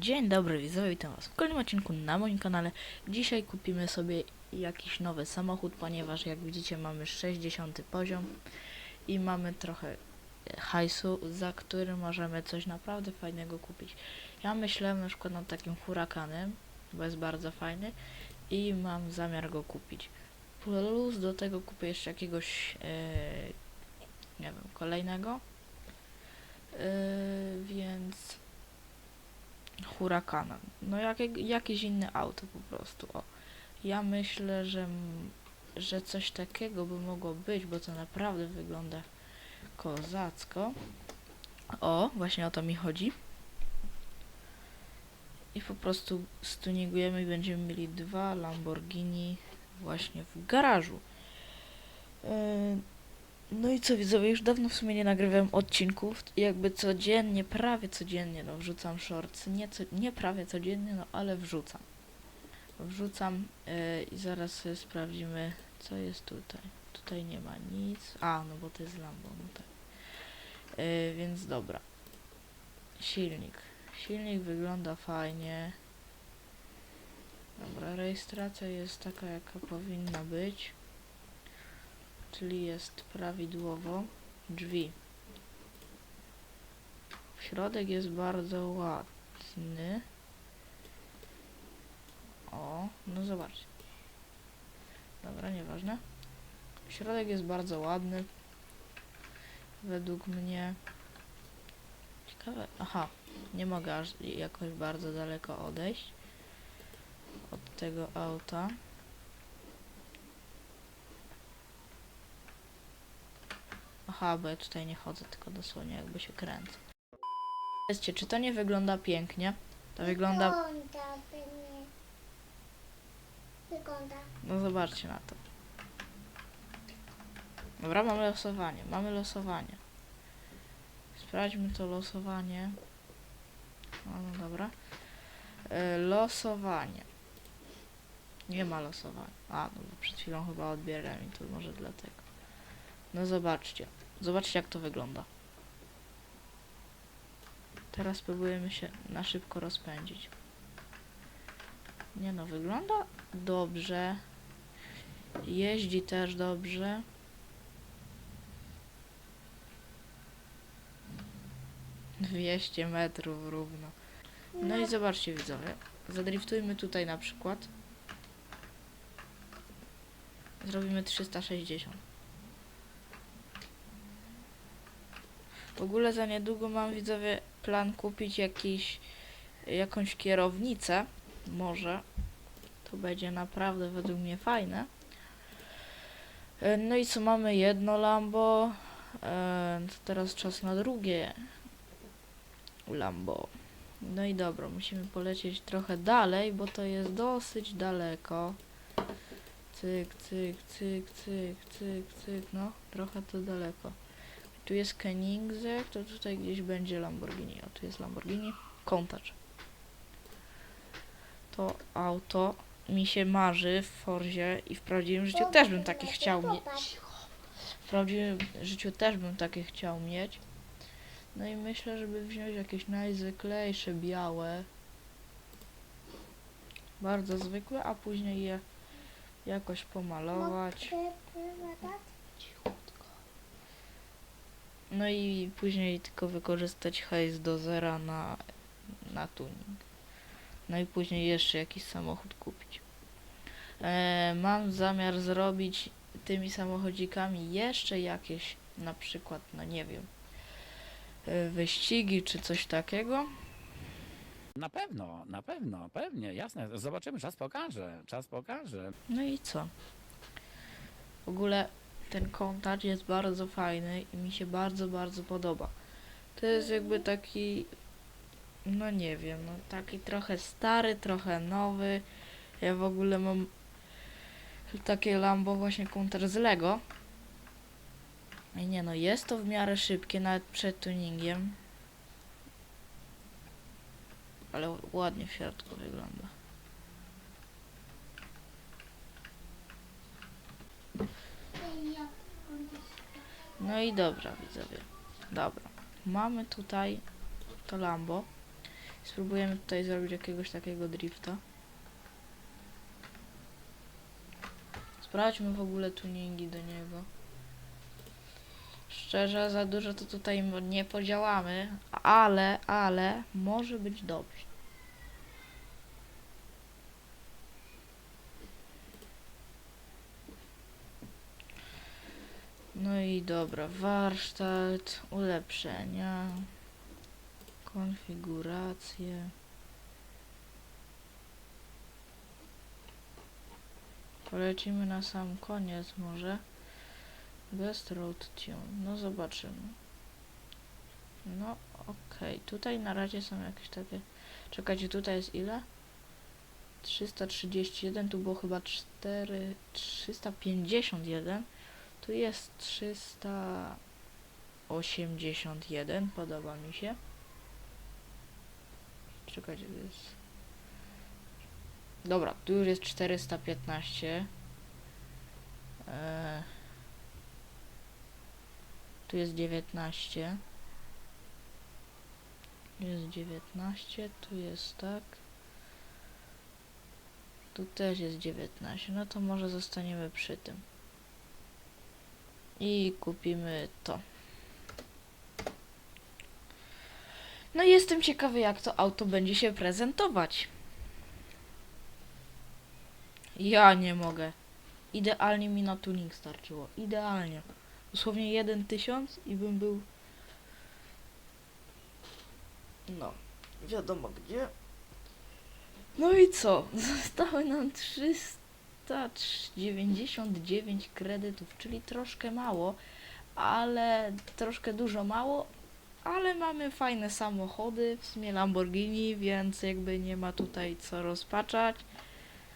Dzień dobry widzowie, witam was w kolejnym odcinku na moim kanale. Dzisiaj kupimy sobie jakiś nowy samochód, ponieważ jak widzicie mamy 60 poziom i mamy trochę e, hajsu, za który możemy coś naprawdę fajnego kupić. Ja myślałem na przykład nad takim hurakanem, bo jest bardzo fajny i mam zamiar go kupić. Plus do tego kupię jeszcze jakiegoś, e, nie wiem, kolejnego. E, więc Huracana. No jak, jakieś inne auto po prostu. O. Ja myślę, że, że coś takiego by mogło być, bo to naprawdę wygląda kozacko. O, właśnie o to mi chodzi. I po prostu stuningujemy i będziemy mieli dwa Lamborghini właśnie w garażu. Yy, no i co widzowie, już dawno w sumie nie nagrywałem odcinków, jakby codziennie, prawie codziennie, no wrzucam shorts, nie, co, nie prawie codziennie, no ale wrzucam. Wrzucam yy, i zaraz sprawdzimy, co jest tutaj. Tutaj nie ma nic, a no bo to jest Lambo, no tak. Yy, więc dobra. Silnik. Silnik wygląda fajnie. Dobra, rejestracja jest taka, jaka powinna być czyli jest prawidłowo drzwi. Środek jest bardzo ładny. O, no zobaczcie. Dobra, nieważne. Środek jest bardzo ładny. Według mnie. Ciekawe. Aha, nie mogę aż jakoś bardzo daleko odejść od tego auta. Aha, bo ja tutaj nie chodzę, tylko dosłownie jakby się kręcę. Powiedzcie, czy to nie wygląda pięknie? To wygląda... Wygląda pewnie. Wygląda. No zobaczcie na to. Dobra, mamy losowanie. Mamy losowanie. Sprawdźmy to losowanie. No, no dobra. E, losowanie. Nie ma losowania. A, no bo przed chwilą chyba odbierałem i to może dlatego. No zobaczcie. Zobaczcie jak to wygląda. Teraz spróbujemy się na szybko rozpędzić. Nie no, wygląda dobrze. Jeździ też dobrze. Dwieście metrów równo. No i zobaczcie widzowie. Zadriftujmy tutaj na przykład. Zrobimy 360. W ogóle za niedługo mam widzowie plan kupić jakiś, jakąś kierownicę. Może. To będzie naprawdę według mnie fajne. E, No i co mamy? Jedno Lambo. E, to teraz czas na drugie Lambo. No i dobra, musimy polecieć trochę dalej, bo to jest dosyć daleko. Cyk, cyk, cyk, cyk, cyk, cyk, no, trochę to daleko. Tu jest Koenigsegg, to tutaj gdzieś będzie Lamborghini. O, tu jest Lamborghini. Kontacz. To auto mi się marzy w Forzie i w prawdziwym życiu też bym takie chciał mieć. W prawdziwym życiu też bym takie chciał mieć. No i myślę, żeby wziąć jakieś najzwyklejsze białe. Bardzo zwykłe, a później je jakoś pomalować. No i później tylko wykorzystać hajs do zera na, na tuning. No i później jeszcze jakiś samochód kupić. E, mam zamiar zrobić tymi samochodzikami jeszcze jakieś, na przykład, no nie wiem, e, wyścigi czy coś takiego. Na pewno, na pewno, pewnie, jasne. Zobaczymy, czas pokaże, czas pokaże. No i co? W ogóle ten kontacz jest bardzo fajny i mi się bardzo, bardzo podoba. To jest jakby taki, no nie wiem, no taki trochę stary, trochę nowy. Ja w ogóle mam takie Lambo właśnie kontacz z Lego. I nie no, jest to w miarę szybkie, nawet przed tuningiem. Ale ładnie w środku wygląda. No i dobra, widzowie. Dobra. Mamy tutaj to Lambo. Spróbujemy tutaj zrobić jakiegoś takiego drifta. Sprawdźmy w ogóle tuningi do niego. Szczerze, za dużo to tutaj nie podziałamy, ale, ale może być dobrze. No i dobra, warsztat, ulepszenia, konfiguracje. Polecimy na sam koniec może. Best Road Tune. No zobaczymy. No okej, tutaj na razie są jakieś takie... Czekajcie, tutaj jest ile? 331, tu było chyba 4... 351. Tu jest 381, podoba mi się. Czekajcie, to jest... Dobra, tu już jest 415. Eee, tu jest 19. Tu jest 19, tu jest tak. Tu też jest 19. No to może zostaniemy przy tym. I kupimy to. No i jestem ciekawy, jak to auto będzie się prezentować. Ja nie mogę. Idealnie mi na tuning starczyło. Idealnie. Dosłownie jeden tysiąc i bym był... No, wiadomo gdzie. No i co? Zostały nam 399 kredytów, czyli troszkę mało, ale troszkę dużo mało, ale mamy fajne samochody, w sumie Lamborghini, więc jakby nie ma tutaj co rozpaczać.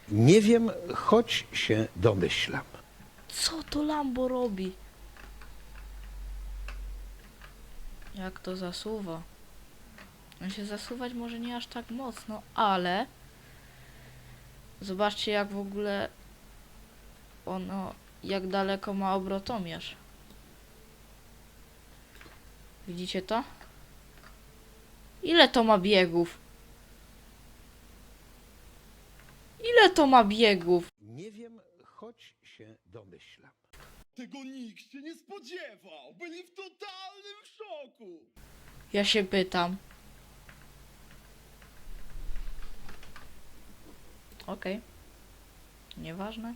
Nie wiem, choć się domyślam. Co to Lambo robi? Jak to zasuwa? On się zasuwać może nie aż tak mocno, ale zobaczcie jak w ogóle ono, jak daleko ma obrotomierz. Widzicie to? Ile to ma biegów? Ile to ma biegów? Nie wiem, choć się domyślam. Tego nikt się nie spodziewał! Byli w totalnym szoku! Ja się pytam. Okej. Nieważne.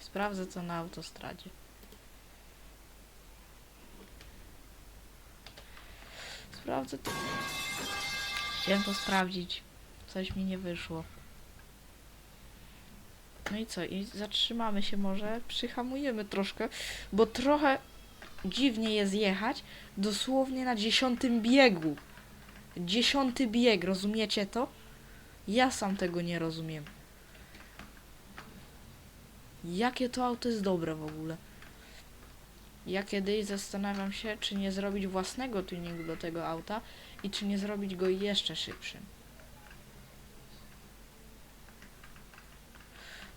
Sprawdzę co na autostradzie. Sprawdzę to. Chciałem to sprawdzić. Coś mi nie wyszło. No i co? I zatrzymamy się może, przyhamujemy troszkę, bo trochę dziwnie jest jechać dosłownie na dziesiątym biegu. Dziesiąty bieg, rozumiecie to? Ja sam tego nie rozumiem. Jakie to auto jest dobre w ogóle. Ja kiedyś zastanawiam się, czy nie zrobić własnego tuningu do tego auta i czy nie zrobić go jeszcze szybszym.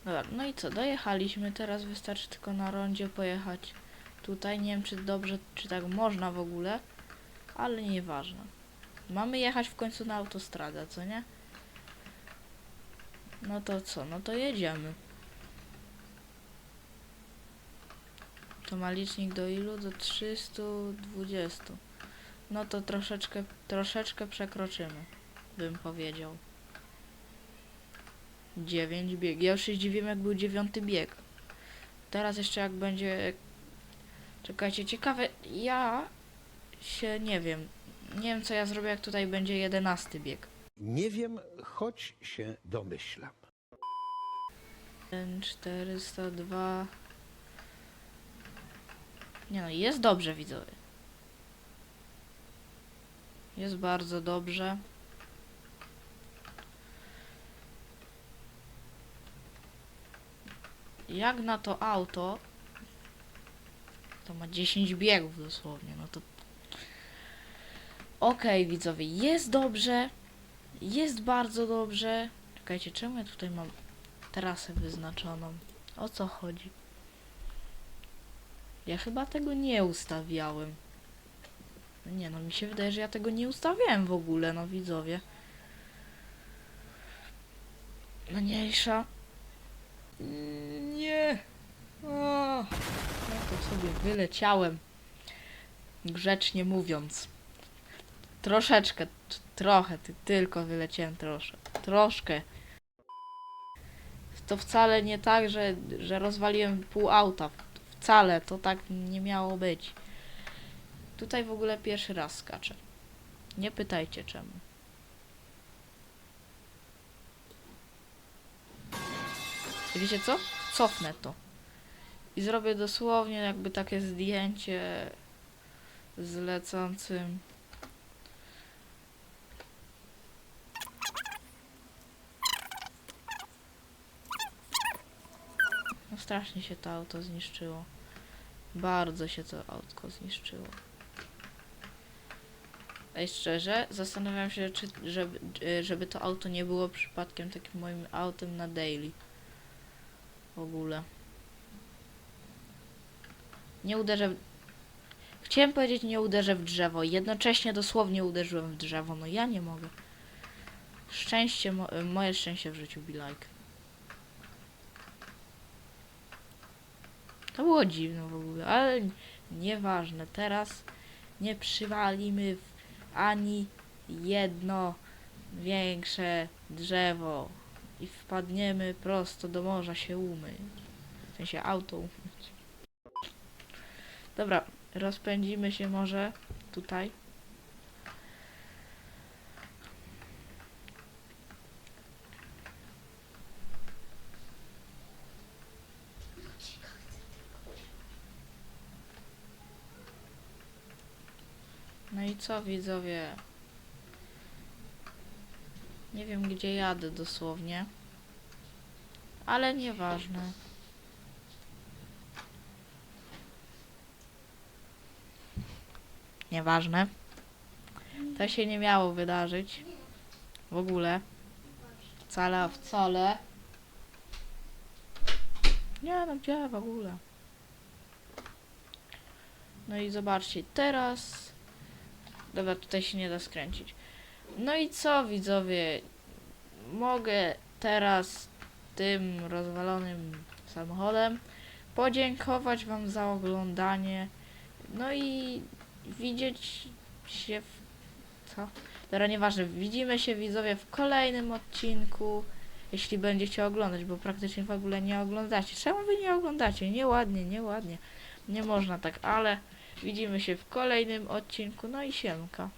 Dobra, no i co, dojechaliśmy, teraz wystarczy tylko na rondzie pojechać tutaj. Nie wiem, czy dobrze, czy tak można w ogóle, ale nieważne. Mamy jechać w końcu na autostradę, co nie? No to co? No to jedziemy. To ma licznik do ilu? Do 320. No to troszeczkę, troszeczkę przekroczymy, bym powiedział. 9 bieg. Ja już się zdziwiłem, jak był dziewiąty bieg. Teraz jeszcze jak będzie Czekajcie, ciekawe, ja się nie wiem. Nie wiem co ja zrobię jak tutaj będzie jedenasty bieg. Nie wiem, choć się domyślam. 1, 402. Nie no, jest dobrze widzowie. Jest bardzo dobrze. Jak na to auto, to ma 10 biegów dosłownie, no to... Okej, widzowie, jest dobrze. Jest bardzo dobrze. Czekajcie, czemu ja tutaj mam trasę wyznaczoną? O co chodzi? Ja chyba tego nie ustawiałem. No nie no, mi się wydaje, że ja tego nie ustawiałem w ogóle, no widzowie. Mniejsza. Nie. O, ja to sobie wyleciałem. Grzecznie mówiąc. Troszeczkę, trochę, ty tylko wyleciałem troszkę. Troszkę. To wcale nie tak, że, że rozwaliłem pół auta. Wcale, to tak nie miało być. Tutaj w ogóle pierwszy raz skaczę. Nie pytajcie czemu. Wiecie co? Cofnę to. I zrobię dosłownie jakby takie zdjęcie z lecącym. Strasznie się to auto zniszczyło. Bardzo się to autko zniszczyło. Ej, szczerze, zastanawiam się, czy, żeby, e, żeby to auto nie było przypadkiem takim moim autem na daily. W ogóle. Nie uderzę w... Chciałem powiedzieć, nie uderzę w drzewo. Jednocześnie dosłownie uderzyłem w drzewo. No ja nie mogę. Szczęście, mo e, moje szczęście w życiu, be like. To było dziwne w ogóle, ale nieważne. Teraz nie przywalimy w ani jedno większe drzewo i wpadniemy prosto do morza się umyć. W sensie auto umyć. Dobra, rozpędzimy się może tutaj. I co widzowie? Nie wiem gdzie jadę dosłownie. Ale nieważne. Nieważne. To się nie miało wydarzyć. W ogóle. Wcale, wcale. Nie no gdzie w ogóle. No i zobaczcie, teraz Dobra, tutaj się nie da skręcić. No i co, widzowie? Mogę teraz tym rozwalonym samochodem podziękować Wam za oglądanie. No i widzieć się w... Co? Dobra, nieważne. Widzimy się, widzowie, w kolejnym odcinku. Jeśli będziecie oglądać, bo praktycznie w ogóle nie oglądacie. Czemu Wy nie oglądacie? Nieładnie, nieładnie. Nie można tak, ale widzimy się w kolejnym odcinku. No i siemka.